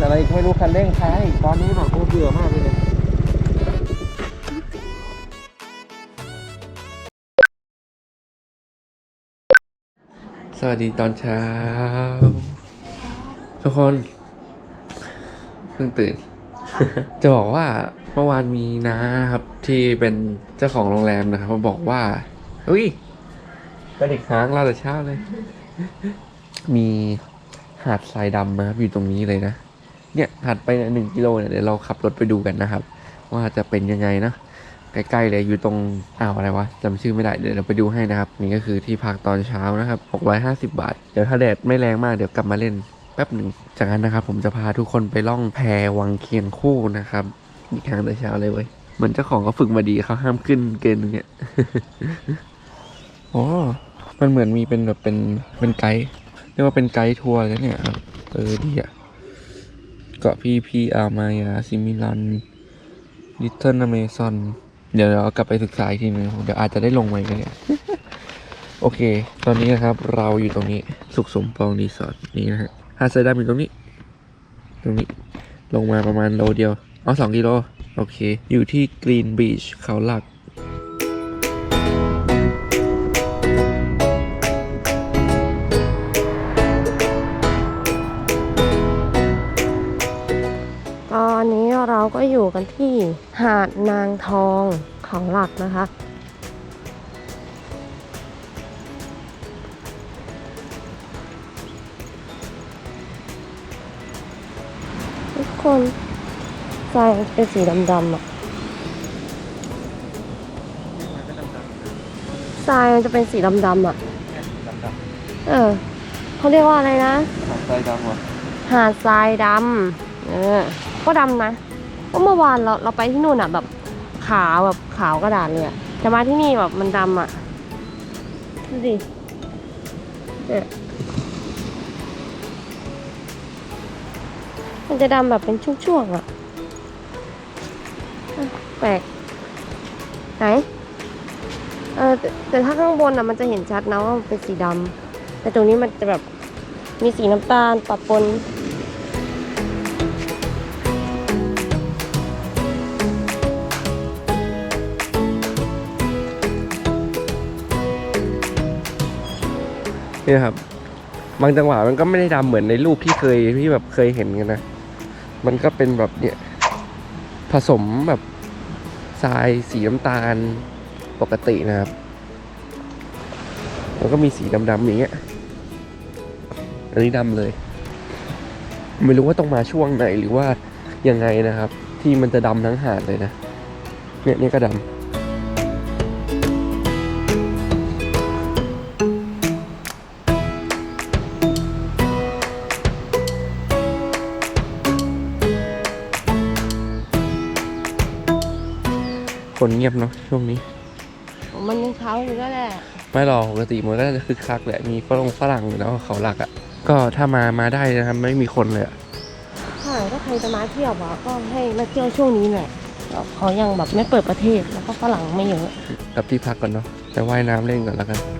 เป็นอะไรก็ไม่รู้คันเร่งค้างอีกตอนนี้แบบโอ้เบื่อมากเลยสวัสดีตอนเช้า ทุกคนเพิ่งตื่น จะบอกว่าเมื่อวานมีน้าครับที่เป็นเจ้าของโรงแรมนะครับมาบอกว่าอุ้ยกระดิกหางเราแต่เช้าเลย มีหาดทรายดำนะครับอยู่ตรงนี้เลยนะ เนี่ยถัดไปหนึ่งกิโลเนี่ยเดี๋ยวเราขับรถไปดูกันนะครับ ว่าจะเป็นยังไงนะใกล้ๆเลยอยู่ตรงอ่าวอะไรวะจำชื่อไม่ได้เดี๋ยวเราไปดูให้นะครับ นี่ก็คือที่พักตอนเช้านะครับ 650 บาท เดี๋ยวถ้าแดดไม่แรงมากเดี๋ยวกลับมาเล่นแป๊บหนึ่งจากนั้นนะครับ ผมจะพาทุกคนไปล่องแพวังเคียงคู่นะครับอีกครั้งแต่เช้าเลยเว้ยเหมือนเจ้าของเขาฝึกมาดีเขาห้ามขึ้นเกินตรงเนี้ยอ๋อมันเหมือนมีเป็นแบบเป็นเป็นไกด์เรียกว่าเป็นไกด์ทัวร์เลยเนี่ยครับเออดีอะ เกาะพีพีอามายาซิมิลันลิตเทิลอเมซอนเดี๋ยวเรากลับไปศึกษาอีกทีนึงเดี๋ยวอาจจะได้ลงไว้ก็ได้โอเค ตอนนี้นะครับ เราอยู่ตรงนี้สุขสมปองรีสอร์ทนี่นะฮะหาดทรายดำอยู่ตรงนี้ ตรงนี้ลงมาประมาณโลเดียว เอาสองกิโล โอเค อยู่ที่กรีนบีชเขาหลัก อนนี้เราก็อยู่กันที่หาดนางทองเขาหลักนะคะ ทุกคนทรายมันเป็นสีดำๆอะทรายมันจะเป็นสีดำๆอะ เออเขาเรียกว่าอะไรนะ หาดทรายดำเหรอหาดทรายดำเออ ก็ดำนะก็เมื่อวานเราเราไปที่นู่นอะแบบขาวแบบขาวกระดาษเลยอะแต่มาที่นี่แบบมันดำอะดูดิเนี่ยมันจะดำแบบเป็นช่วงๆอะแปลกไหนเออแต่ถ้าข้างบนอะมันจะเห็นชัดนะว่ามันเป็นสีดำแต่ตรงนี้มันจะแบบมีสีน้ำตาลปะปน นี่ยครับ บางจังหวะมันก็ไม่ได้ดำเหมือนในรูปที่เคยที่แบบเคยเห็นกันนะ มันก็เป็นแบบเนี่ย ผสมแบบทรายสีน้ำตาลปกตินะครับ แล้วก็มีสีดำๆอย่างเงี้ย อันนี้ดำเลย ไม่รู้ว่าต้องมาช่วงไหนหรือว่ายังไงนะครับ ที่มันจะดำทั้งหาดเลยนะ เนี่ยเนี่ยก็ดำ เงียบเนาะช่วงนี้ มันยังเช้าอยู่ก็แหละ ไม่หรอกปกติมันก็จะคึกคักแหละมีฝรั่งฝรั่งอยู่แล้วเขาหลักอะ่ะ ก็ถ้ามามาได้นะครับไม่มีคนเลยอะใช่ถ้าใครจะมาเที่ยวอะก็ให้มาเที่ยวช่วงนี้แหละแบบเขายังแบบไม่เปิดประเทศแล้วก็ฝรั่งไม่เยอะ กลับที่พักก่อนเนาะไปว่ายน้ำเล่นก่อนแล้วกันนี่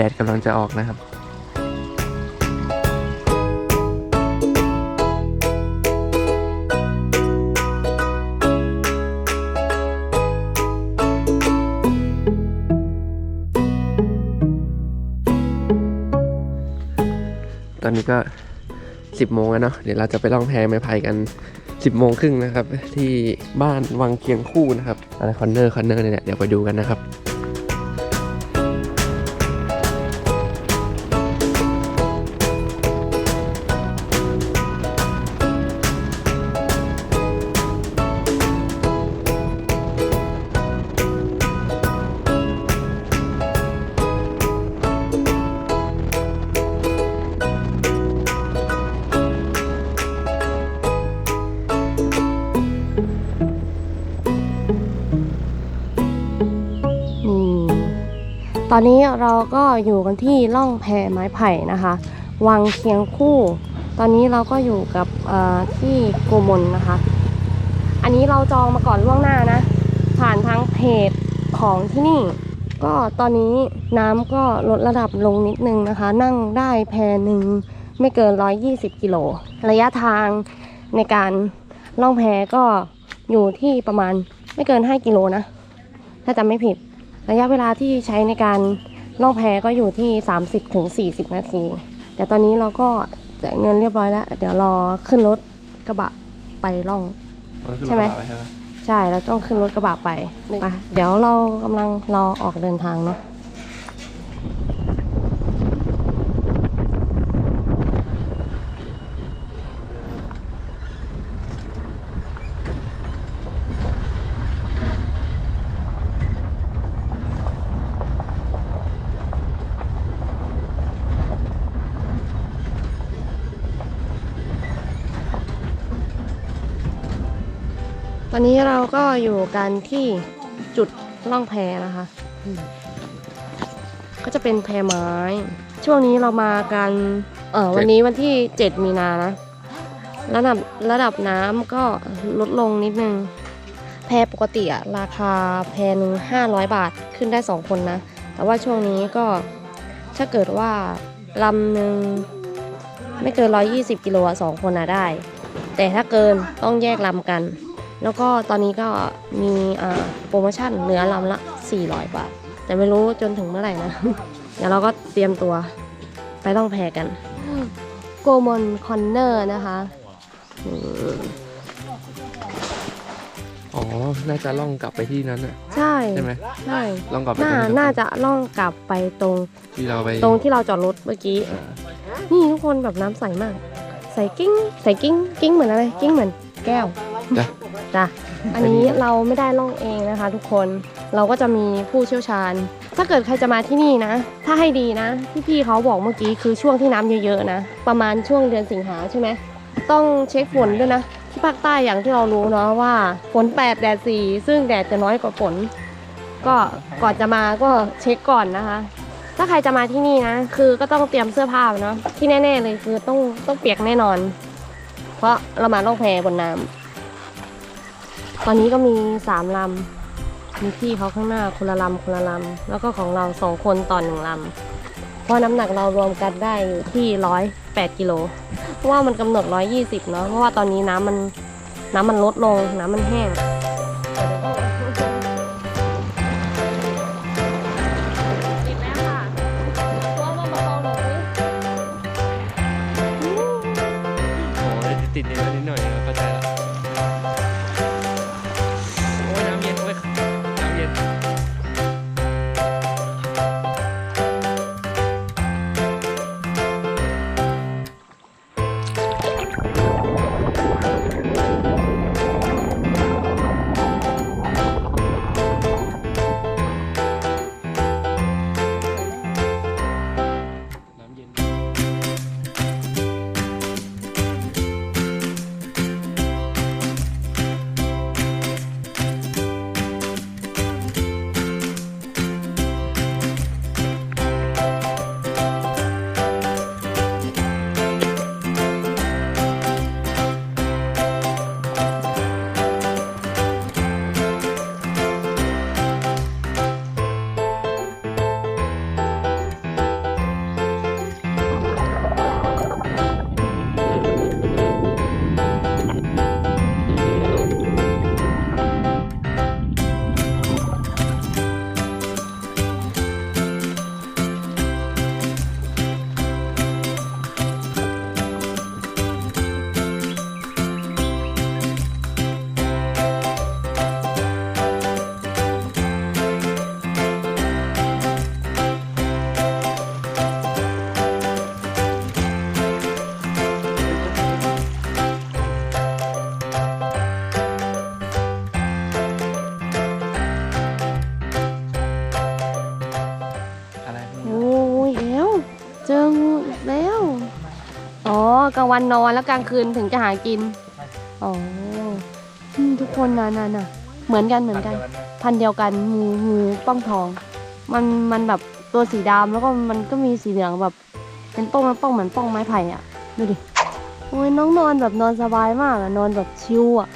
แดดกำลังจะออกนะครับตอนนี้ก็สิบโมงแล้วเนาะเดี๋ยวเราจะไปล่องแพไม้ไผ่กันสิบโมงครึ่งนะครับ ที่บ้านวังเคียงคู่นะครับอะไรคอนเนอร์คอนเนอร์เนี่ยเดี๋ยวไปดูกันนะครับ อนนี้เราก็อยู่กันที่ล่องแพไม้ไผ่นะคะ วังเคียงคู่ ตอนนี้เราก็อยู่กับที่โกมลนะคะ อันนี้เราจองมาก่อนล่วงหน้านะ ผ่านทางเพจของที่นี่ ก็ตอนนี้น้ำก็ลดระดับลงนิดนึงนะคะ นั่งได้แพหนึ่งไม่เกิน 120 กิโล ระยะทางในการล่องแพก็อยู่ที่ประมาณไม่เกิน 5 กิโลนะ ถ้าจำไม่ผิด ระยะเวลาที่ใช้ในการล่องแพก็อยู่ที่ 30-40ถึง40นาที แต่ตอนนี้เราก็จ่ายเงินเรียบร้อยแล้ว เดี๋ยวรอขึ้นรถกระบะไปล่อง ใช่ไหม ใช่แล้วต้องขึ้นรถกระบะไปไปเดี๋ยวเรากำลังรอออกเดินทางเนาะ ตอนนี้เราก็อยู่กันที่จุดล่องแพนะคะอืมก็จะเป็นแพไม้ ช่วงนี้เรามากันเออวันนี้วันที่ 7 มีนานะระดับระดับน้ำก็ลดลงนิดนึง แพปกติอะราคาแพหนึ่งห้าร้อยบาทขึ้นได้สองคนนะ แต่ว่าช่วงนี้ก็ถ้าเกิดว่าลำหนึ่งไม่เกิน 120 กิโลอะสองคนอะได้ แต่ถ้าเกินต้องแยกลำกัน แล้วก็ตอนนี้ก็มีอ่าโปรโมชั่นเหลือลำละ 400 บาท แต่ไม่รู้จนถึงเมื่อไหร่นะ เดี๋ยวเราก็เตรียมตัวไปต้องแพกันโกมอนคอนเนอร์นะคะอืมอ๋อ น่าจะล่องกลับไปที่นั้นน่ะ ใช่ ใช่ไหมใช่ ล่องกลับไปน่าตรงน่าจะล่องกลับไปตรงที่เราไปตรงที่เราจอดรถเมื่อกี้อ่านี่ทุกคนแบบน้ำใสมาก ใสกิ้ง ใสกิ้ง กิ้งเหมือนอะไร กิ้งเหมือนแก้ว จ้ะ จ้ะ อันนี้เราไม่ได้ล่องเองนะคะ ทุกคน เราก็จะมีผู้เชี่ยวชาญ ถ้าเกิดใครจะมาที่นี่นะ ถ้าให้ดีนะที่พี่เขาบอกเมื่อกี้คือช่วงที่น้ำเยอะๆนะ ประมาณช่วงเดือนสิงหาใช่ไหม ต้องเช็คฝนด้วยนะ ที่ภาคใต้อย่างที่เรารู้เนาะว่าฝน8แดด4ซึ่งแดดจะน้อยกว่าฝน ก็ก่อนจะมาก็เช็คก่อนนะคะ ถ้าใครจะมาที่นี่นะ คือก็ต้องเตรียมเสื้อผ้าเนาะ ที่แน่ ๆเลยคือต้องต้องเปียกแน่นอน เพราะเรามาล่องแพบนน้ำ ตอนนี้ก็มีสามลำมีพี่เขาข้างหน้าคนละลำคนละลำแล้วก็ของเราสองคนต่อหนึ่งลำเพราะน้ำหนักเรารวมกันได้อยู่ที่ร้อยแปดกิโลเพราะว่ามันกำหนดร้อยยี่สิบเนาะเพราะว่าตอนนี้น้ำมันน้ำมันลดลงน้ำมันแห้ง วันนอนแล้วกลางคืนถึงจะหากิน อ๋ออืมทุกคนนะนะนะเหมือนกันเหมือนกัน พันธุ์เดียวกันงูงูป้องทอง มันมันแบบตัวสีดำแล้วก็มันก็มีสีเหลืองแบบ เป็นป้องมันป้องเหมือนป้องไม้ไผ่อะดูดิโอ้ยน้องนอนแบบนอนสบายมากอะนอนแบบชิลอะ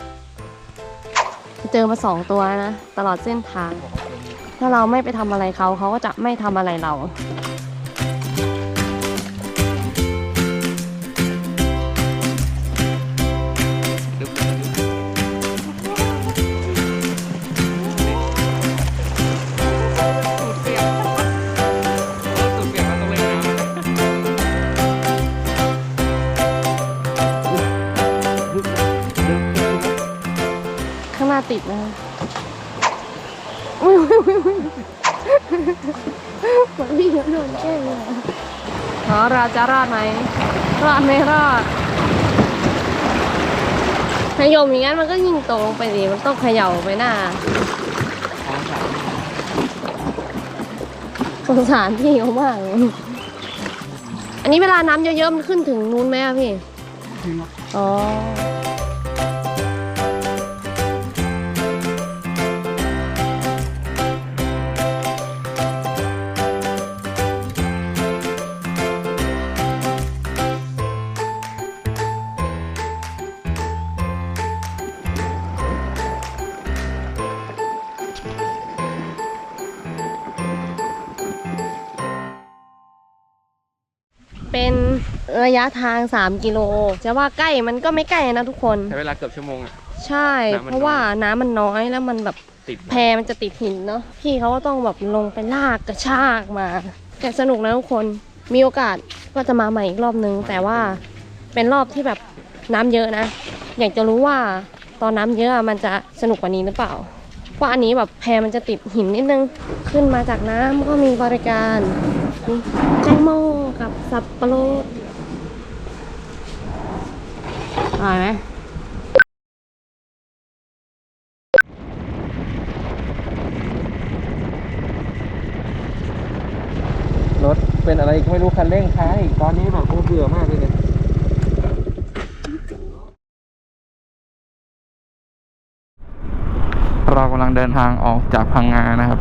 เจอมาสองตัวนะ ตลอดเส้นทาง ถ้าเราไม่ไปทำอะไรเขาเขาก็จะไม่ทำอะไรเรา ติดนะอุ้ยอุ้ยอุ้ยอุ้ยเหมือนพี่โดนแกล้งเลยอะอ๋อเราจะรอดไหมรอดไม่รอดขยมอย่างนั้นมันก็ยิงตงลงไปดิมันต้องเขย่าไปหน้าสงสารพี่เขามากเลยอันนี้เวลาน้ำเยอะๆมันขึ้นถึงนู้นไหมอะพี่ อ๋อ เป็นระยะทาง 3 กิโล จะว่าใกล้มันก็ไม่ใกล้นะทุกคน ใช้เวลาเกือบชั่วโมงอะ ใช่ น้ำมันเพราะว่าน้ำมันน้อยแล้วมันแบบติดแพมันจะติดหินเนาะ พี่เขาก็ต้องแบบลงไปลากกระชากมา แต่สนุกนะทุกคน มีโอกาสก็จะมาใหม่อีกรอบนึง แต่ว่าเป็นรอบที่แบบน้ำเยอะนะ อยากจะรู้ว่าตอนน้ำเยอะอะมันจะสนุกกว่านี้หรือเปล่า เพราะอันนี้แบบแพมันจะติดหินนิดนึง ขึ้นมาจากน้ำก็มีบริการนี่แตงโมกับสับปะรดอร่อยไหมรถเป็นอะไรก็ไม่รู้คันเร่งค้างอีกตอนนี้แบบโอ้เบื่อมากเลยเนี่ยเรากำ ลังเดินทางออกจากพังงานะครับ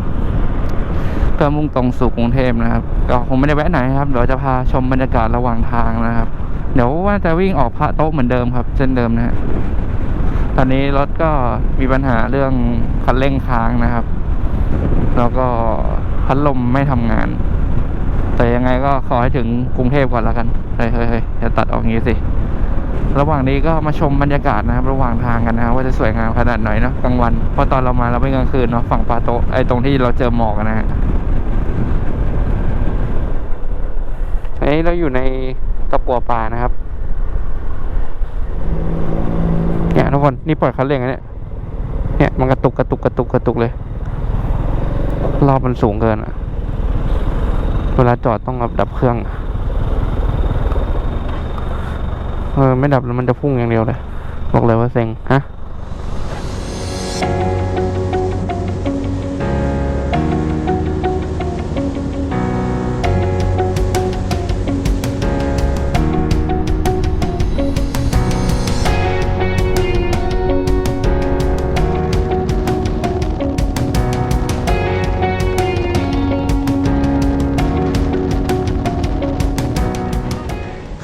เพื่อมุ่งตรงสู่กรุงเทพนะครับ ก็คงไม่ได้แวะไหนครับเดี๋ยวจะพาชมบรรยากาศระหว่างทางนะครับ เดี๋ยวว่าจะวิ่งออกพระโต๊ะเหมือนเดิมครับเช่นเดิมนะฮะตอนนี้รถก็มีปัญหาเรื่องคันเร่งค้างนะครับ แล้วก็พัดลมไม่ทำงาน แต่ยังไงก็ขอให้ถึงกรุงเทพก่อนแล้วกันเฮ้ยเฮ้ยเฮ้ยอย่าตัดออกงี้สิ ระหว่างนี้ก็มาชมบรรยากาศนะครับ ระหว่างทางกันนะว่าจะสวยงามขนาดไหนเนาะกลางวันเพราะตอนเรามาเราเป็นกลางคืนเนาะฝั่งปาโตไอตรงที่เราเจอหมอกอะนะฮะเฮ้เราอยู่ในตะกัวป่านะครับเนี่ยทุกคนนี่ปล่อยคันเร่งอันเนี่ยเนี่ยมันกระตุกกระตุกกระตุกกระตุกเลย รอบมันสูงเกินอะเวลาจอดต้องแบบดับเครื่อง เออไม่ดับแล้วมันจะพุ่งอย่างเดียวเลย บอกเลยว่าเซ็งฮะ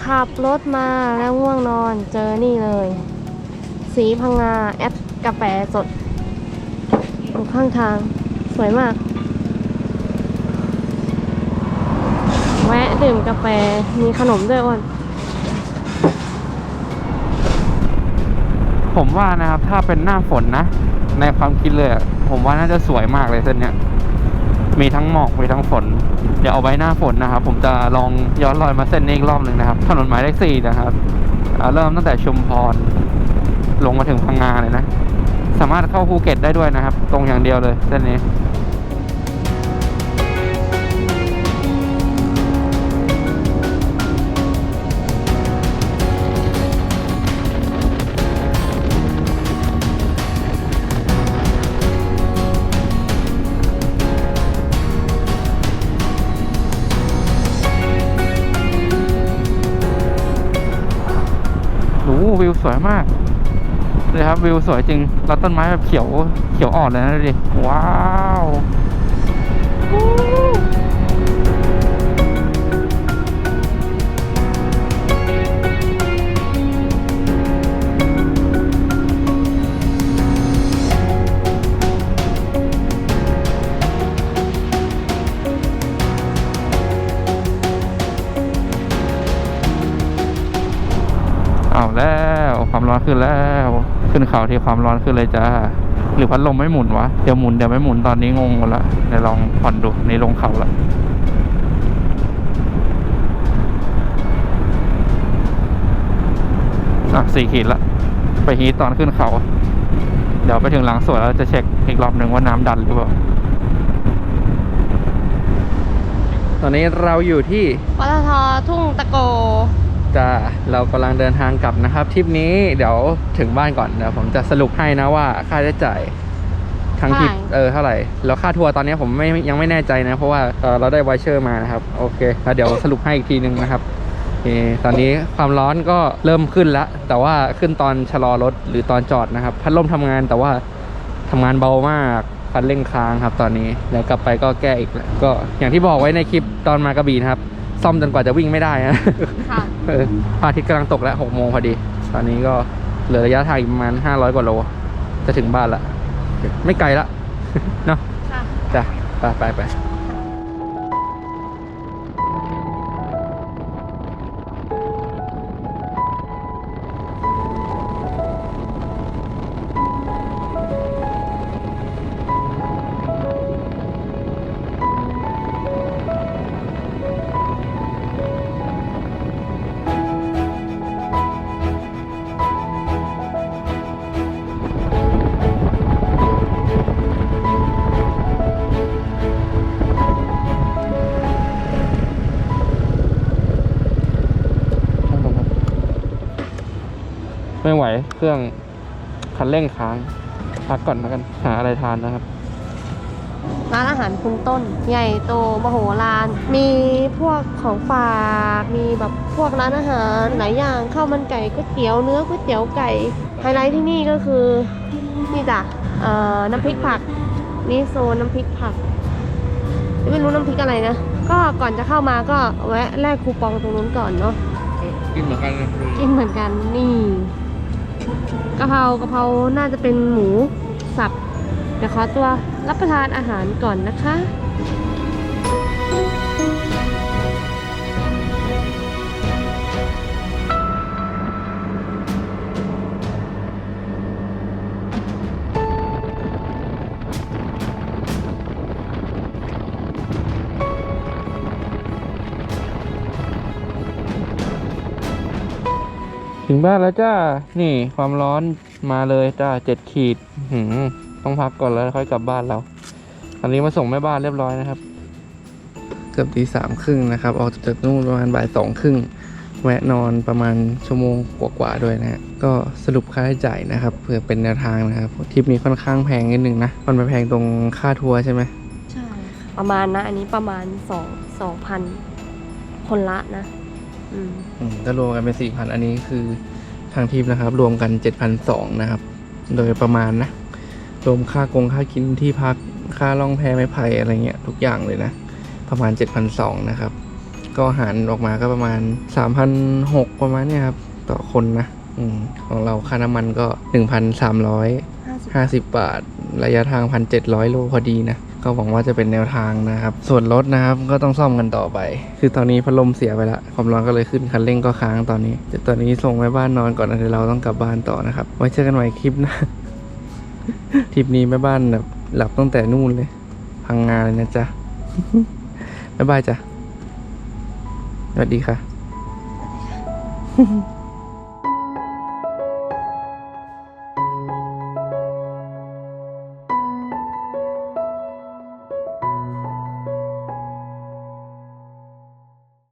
ขับรถมาแล้ว อนเจอนี่เลย สีพังงาแอดกาแฟสดอยู่ข้างทาง สวยมาก แวะดื่มกาแฟมีขนมด้วยอ้นผมว่านะครับถ้าเป็นหน้าฝนนะ ในความคิดเลยอะผมว่าน่าจะสวยมากเลยเส้นเนี้ยมีทั้งหมอกมีทั้งฝน เดี๋ยวเอาไว้หน้าฝนนะครับ ผมจะลองย้อนรอยมาเส้นนี้อีกรอบหนึ่งนะครับ ถนนหมายเลขสี่นะครับ เริ่มตั้งแต่ชุมพร ลงมาถึงพังงาเลยนะ สามารถเข้าภูเก็ตได้ด้วยนะครับ ตรงอย่างเดียวเลยเส้นนี้ สวยมากเลยครับวิวสวยจริงแล้วต้นไม้แบบเขียวเขียวอ่อนเลยนะดิว้าวแล้ว ร้อนขึ้นแล้ว ขึ้นเขาที่ความร้อนขึ้นเลยจ้าหรือพัดลมไม่หมุนวะเดี๋ยวหมุนเดี๋ยวไม่หมุนตอนนี้งงหมดละเดี๋ยวลองผ่อนดูนี่ลงเขาละอะสี่ขีดละ ไปฮีทตอนขึ้นเขา เดี๋ยวไปถึงหลังสวนแล้วจะเช็คอีกรอบหนึ่งว่าน้ำดันหรือเปล่า ตอนนี้เราอยู่ที่ปตททุ่งตะโก จะเรากำลังเดินทางกลับนะครับทริปนี้เดี๋ยวถึงบ้านก่อนเดี๋ยวผมจะสรุปให้นะว่าค่าใช้จ่ายทั้งทริปเท่าไหร่เออเท่าไหร่แล้วค่าทัวร์ตอนนี้ผมไม่ยังไม่แน่ใจนะ เพราะว่าเออเราได้ไวเชอร์มานะครับ โอเคแล้วเดี๋ยวสรุปให้อีกทีนึงนะครับโอเคตอนนี้ความร้อนก็เริ่มขึ้นแล้ว แต่ว่าขึ้นตอนชะลอรถหรือตอนจอดนะครับ พัดลมทำงานแต่ว่าทำงานเบามากคันเร่งค้างครับตอนนี้แล้วกลับไปก็แก้อีกแล้วก็อย่างที่บอกไว้ในคลิปตอนมากระบี่นะครับ ซ่อมจนกว่าจะวิ่งไม่ได้นะค่ะเออพระอาทิตย์กำลังตกแล้วหกโมงพอดี ตอนนี้ก็เหลือระยะทางอีกประมาณห้าร้อยกว่าโล จะถึงบ้านละ ไม่ไกลละ เนาะค่ะจ้ะไปไปไป ไม่ไหวเครื่องคันเร่งค้างพักก่อนแล้วกันหาอะไรทานนะครับ ร้านอาหารคุณต้น ใหญ่โตมโหฬารมีพวกของฝากมีแบบพวกร้านอาหารหลายอย่างข้าวมันไก่ก๋วยเตี๋ยวเนื้อก๋วยเตี๋ยวไก่ไฮไลท์ที่นี่ก็คือนี่จ้ะเอ่อน้ำพริกผักนี่โซนน้ำพริกผักไม่รู้น้ำพริกอะไรนะก็ก่อนจะเข้ามาก็แวะแลกคูปองตรงนู้นก่อนเนาะกินเหมือนกันกินเหมือนกันนี่ กะเพรากะเพราน่าจะเป็นหมูสับเดี๋ยวขอตัวรับประทานอาหารก่อนนะคะ ถึงบ้านแล้วจ้า นี่ความร้อนมาเลยจ้าเจ็ดขีดหืมต้องพักก่อนแล้วค่อยกลับบ้านเราอันนี้มาส่งแม่บ้านเรียบร้อยนะครับ เกือบตีสามครึ่งนะครับ ออกจากนู่นประมาณบ่ายสองครึ่งแวะนอนประมาณชั่วโมงกว่าๆด้วยนะฮะก็สรุปค่าใช้จ่ายนะครับเพื่อเป็นแนวทางนะครับทริปนี้ค่อนข้างแพงนิดนึงนะมันไปแพงตรงค่าทัวร์ใช่ไหมใช่ ประมาณนะ อันนี้ประมาณสองสองพันคนละนะ อืมอืมก็รวมกันเป็นสี่พันอันนี้คือทางทริปนะครับ รวมกันเจ็ดพันสองนะครับ โดยประมาณนะ รวมค่ากงค่ากินที่พักค่าล่องแพไม้ไผ่อะไรเงี้ยทุกอย่างเลยนะ ประมาณเจ็ดพันสองนะครับ ก็หารออกมาก็ประมาณสามพันหกประมาณเนี้ยครับ ต่อคนนะอของเราค่าน้ำมันก็หนึ่งพันสามร้อยห้าสิบบาท ระยะทางพันเจ็ดร้อยโลพอดีนะ ก็หวังว่าจะเป็นแนวทางนะครับ ส่วนรถนะครับก็ต้องซ่อมกันต่อไป คือตอนนี้พัดลมเสียไปละความร้อนก็เลยขึ้นคันเร่งก็ค้างตอนนี้เดี๋ยวตอนนี้ส่งแม่บ้านนอนก่อนนะเดี๋ยวเราต้องกลับบ้านต่อนะครับ ไว้เจอกันใหม่คลิปหนะทริปนี้แม่บ้านแบบหลับตั้งแต่นู่นเลย พังงานเลยนะจ๊ะบ๊ายบายจ้ะสวัสดีค่ะ